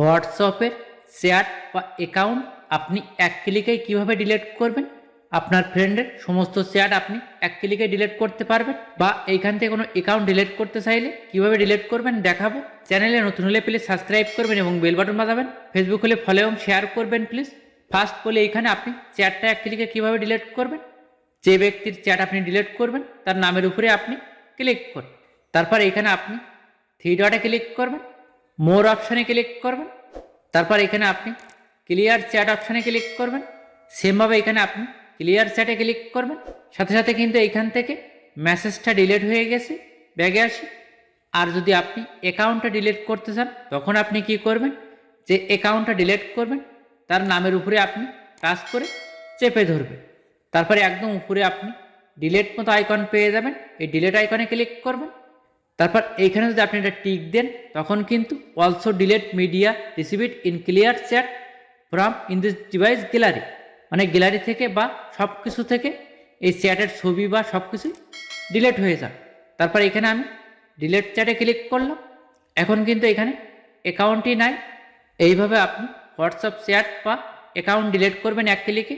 হোয়াটসঅ্যাপের শেয়ার বা অ্যাকাউন্ট আপনি এক ক্লিকেই কীভাবে ডিলিট করবেন? আপনার ফ্রেন্ডের সমস্ত শেয়ার আপনি এক ক্লিকে ডিলিট করতে পারবেন বা এইখান থেকে কোনো অ্যাকাউন্ট ডিলিট করতে চাইলে কীভাবে ডিলিট করবেন দেখাবো। চ্যানেলে নতুন হলে প্লিজ সাবস্ক্রাইব করবেন এবং বেল বাটন বাজাবেন। ফেসবুক হলে ফলো এবং শেয়ার করবেন প্লিজ ফার্স্ট বলে এইখানে আপনি চ্যাটটা এক ক্লিকে কীভাবে ডিলিট করবেন? যে ব্যক্তির চ্যাট আপনি ডিলিট করবেন, তার নামের উপরে আপনি ক্লিক করুন। তারপর এখানে আপনি থ্রি ডটে ক্লিক করবেন। মোর অপশানে ক্লিক করবেন। তারপর এখানে আপনি ক্লিয়ার চ্যাট অপশানে ক্লিক করবেন। সেমভাবে এখানে আপনি ক্লিয়ার চ্যাটে ক্লিক করবেন। সাথে সাথে কিন্তু এইখান থেকে মেসেজটা ডিলিট হয়ে গেছে, ব্যাগে আসি আর যদি আপনি অ্যাকাউন্টটা ডিলিট করতে চান, তখন আপনি কি করবেন? যে অ্যাকাউন্টটা ডিলিট করবেন, তার নামের উপরে আপনি কাজ করে চেপে ধরবেন। তারপরে একদম উপরে আপনি ডিলেট মতো আইকন পেয়ে যাবেন। এই ডিলেট আইকনে ক্লিক করবেন। তারপর এইখানে যদি আপনি এটা টিক দেন, তখন কিন্তু also delete media received in clear chat from in this device gallery মানে গ্যালারি থেকে বা সব কিছু থেকে এই চ্যাটের ছবি বা সব কিছুই ডিলেট হয়ে যাবে তারপর এখানে আমি ডিলেট চ্যাটে ক্লিক করলাম। এখন কিন্তু এখানে অ্যাকাউন্টই নাই। এইভাবে আপনি হোয়াটসঅ্যাপ চ্যাট বা অ্যাকাউন্ট ডিলেট করবেন এক ক্লিকে